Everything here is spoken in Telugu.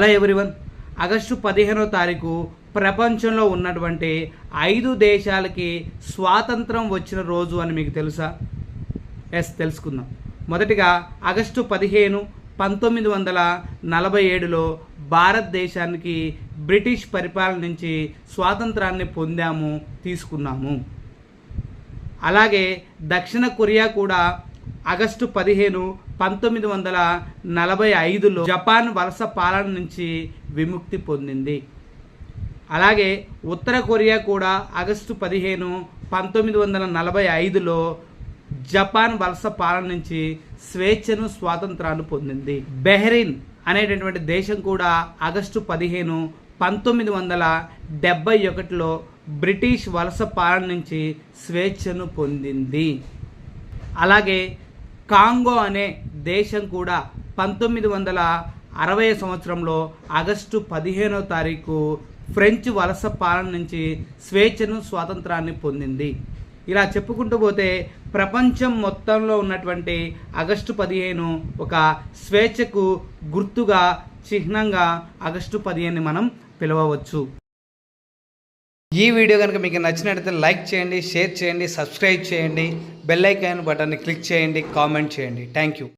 హలో ఎవ్రీవన్ ఆగస్టు పదిహేనో తారీఖు ప్రపంచంలో ఉన్నటువంటి ఐదు దేశాలకి స్వాతంత్రం వచ్చిన రోజు అని మీకు తెలుసా? ఎస్ తెలుసుకుందాం. మొదటిగా ఆగస్టు పదిహేను పంతొమ్మిది వందల నలభై ఏడులో భారతదేశానికి బ్రిటిష్ పరిపాలన నుంచి స్వాతంత్రాన్ని పొందాము తీసుకున్నాము. అలాగే దక్షిణ కొరియా కూడా ఆగస్టు పదిహేను పంతొమ్మిది వందల నలభై ఐదులో జపాన్ వలస పాలన నుంచి విముక్తి పొందింది. అలాగే ఉత్తర కొరియా కూడా ఆగస్టు పదిహేను పంతొమ్మిది వందల నలభై ఐదులో జపాన్ వలస పాలన నుంచి స్వేచ్ఛను స్వాతంత్రాన్ని పొందింది. బెహ్రీన్ అనేటటువంటి దేశం కూడా ఆగస్టు పదిహేను పంతొమ్మిది వందల డెబ్బై ఒకటిలో బ్రిటిష్ వలస పాలన నుంచి స్వేచ్ఛను పొందింది. అలాగే కాంగో అనే దేశం కూడా పంతొమ్మిది వందల అరవై సంవత్సరంలో ఆగస్టు పదిహేనో తారీఖు ఫ్రెంచ్ వలస పాలన నుంచి స్వేచ్ఛను స్వాతంత్రాన్ని పొందింది. ఇలా చెప్పుకుంటూ పోతే ప్రపంచం మొత్తంలో ఉన్నటువంటి ఆగస్టు పదిహేను ఒక స్వేచ్ఛకు గుర్తుగా చిహ్నంగా ఆగస్టు పదిహేను మనం పిలవవచ్చు. ఈ వీడియో కనుక మీకు నచ్చినట్లయితే లైక్ చేయండి షేర్ చేయండి సబ్స్క్రైబ్ చేయండి. బెల్ ఐకాన్ బటన్ని క్లిక్ చేయండి కామెంట్ చేయండి. Thank you